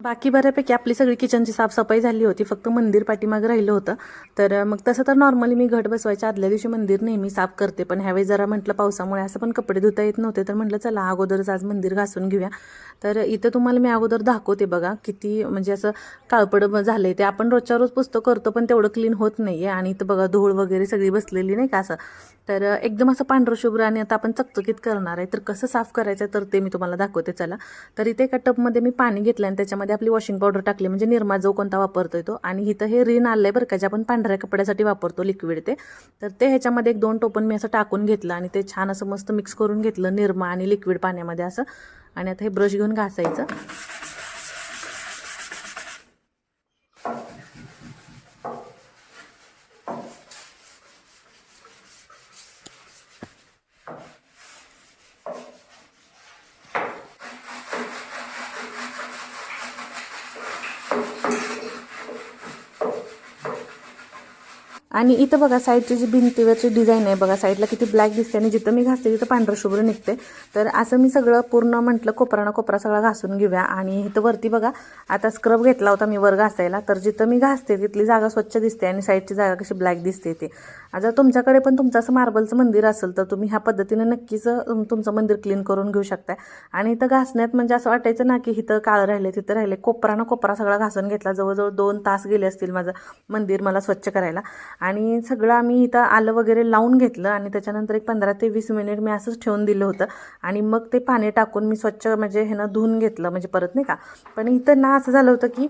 बाकी बऱ्यापैकी आपली सगळी किचनची साफसफाई झाली होती फक्त मंदिर पाठीमागं राहिलं होतं. तर मग तसं तर नॉर्मली मी घट बसवायच्या आदल्या दिवशी मंदिर नेहमी साफ करते पण ह्यावेळी जरा म्हटलं पावसामुळे असं पण कपडे धुता येत नव्हते तर म्हटलं चला अगोदरच आज मंदिर घासून घेऊया. तर इथं तुम्हाला मी अगोदर दाखवते बघा किती म्हणजे असं काळपड झालं आहे ते. आपण रोजच्या रोज पुस्तक करतो पण तेवढं क्लीन होत नाही आहे आणि इथं बघा धूळ वगैरे सगळी बसलेली नाही का असं. तर एकदम असं पांढरं शुभ्र आणि आता आपण चकचकीत करणार आहे. तर कसं साफ करायचं तर ते मी तुम्हाला दाखवते चला. तर इथे एका टबमध्ये मी पाणी घेतलं आणि त्याच्यामध्ये आपली वॉशिंग पावडर टाकली म्हणजे निरमा जो कोणता वापरतोय तो. आणि इथं हे रिन आलं आहे बरं का जे आपण पांढऱ्या कपड्यासाठी वापरतो लिक्विड ते. तर ते ह्याच्यामध्ये एक दोन टोपण मी असं टाकून घेतलं आणि ते छान असं मस्त मिक्स करून घेतलं निरमा आणि लिक्विड पाण्यामध्ये असं. आणि आता हे ब्रश घेऊन घासायचं. आणि इथं बघा साईडची जी भिंतीवरची डिझाईन आहे बघा साईडला किती ब्लॅक दिसते आणि जिथं मी घासते तिथं पांढरं शुभ्र निघते तर असं मी सगळं पूर्ण म्हटलं कोपराना कोपरा सगळा घासून घेऊया. आणि इथं वरती बघा आता स्क्रब घेतला होता मी वर घासायला. तर जिथं मी घासते तिथली जागा स्वच्छ दिसते आणि साईडची जागा कशी ब्लॅक दिसते ते. जर तुमच्याकडे पण तुमचं असं मार्बलचं मंदिर असेल तर तुम्ही ह्या पद्धतीनं नक्कीच तुमचं मंदिर क्लीन करून घेऊ शकता आणि इथं घासण्यात म्हणजे असं वाटायचं ना की इथं काळं राहिले तिथं राहिले कोपरानं कोपरा सगळा घासून घेतला. जवळजवळ दोन तास गेले असतील माझं मंदिर मला स्वच्छ करायला. आणि सगळं आम्ही इथं आलं वगैरे लावून घेतलं आणि त्याच्यानंतर एक पंधरा ते वीस मिनिट मी असंच ठेवून दिलं होतं. आणि मग ते पाणी टाकून मी स्वच्छ म्हणजे ह्यानं धुवून घेतलं म्हणजे परत नाही का. पण इथं ना असं झालं होतं की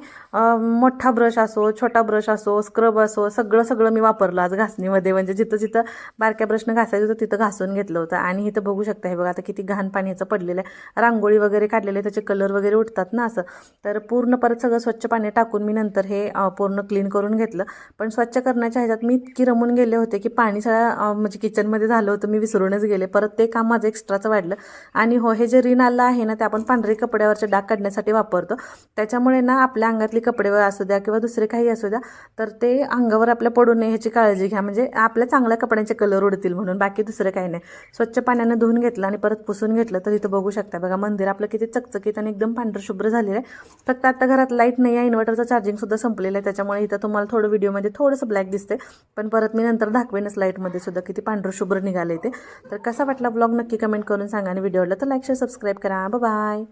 मोठा ब्रश असो छोटा ब्रश असो स्क्रब असो सगळं सगळं मी वापरलं आज घासणीमध्ये. म्हणजे जिथं जिथं बारक्या प्रश्न घासायचं होतं तिथं घासून घेतलं होतं. आणि इथं बघू शकता हे बघा आता किती घाण पाण्याचं पडलेलं आहे. रांगोळी वगैरे काढलेले आहे, त्याचे कलर वगैरे उठतात ना असं. तर पूर्ण परत सगळं स्वच्छ पाणी टाकून मी नंतर हे पूर्ण क्लीन करून घेतलं. पण स्वच्छ करण्याच्या ह्याच्यात मी इतकी रमून गेले होते की पाणी सगळ्या म्हणजे किचनमध्ये झालं होतं मी विसरूनच गेले. परत ते काम माझं एक्स्ट्राचं वाढलं. आणि हो हे जे रिन आलं आहे ना ते आपण पांढरे कपड्यावरचे डाग काढण्यासाठी वापरतो. त्याच्यामुळे ना आपल्या अंगातली कपडे असू द्या किंवा दुसरे काही असू द्या तर ते अंगावर आपल्या पडू नये ह्याची काळजी घ्या. म्हणजे आपल्या चांगल्या कपड्यांचे कलर उडतील म्हणून बाकी दुसरं काही नाही. स्वच्छ पाण्यानं धुवून घेतलं आणि परत पुसून घेतलं तर इथं बघू शकता. बघा मंदिर आपलं किती चकचकीत आणि एकदम पांढरं शुभ्र झालेलं आहे. फक्त आता घरात लाइट नाही आहे इन्व्हर्टरचं चार्जिंगसुद्धा संपलेलं आहे. त्याच्यामुळे इथं तुम्हाला थोडं व्हिडिओमध्ये थोडंसं ब्लॅक दिसते पण परत मी नंतर दाखवेनच लाईटमध्ये सुद्धा किती पांढरं शुभ्र निघाले ते. तर कसा वाटला ब्लॉग नक्की कमेंट करून सांगा. आणि व्हिडिओला तर लाईक शेअर सबस्क्राईब करा. बाय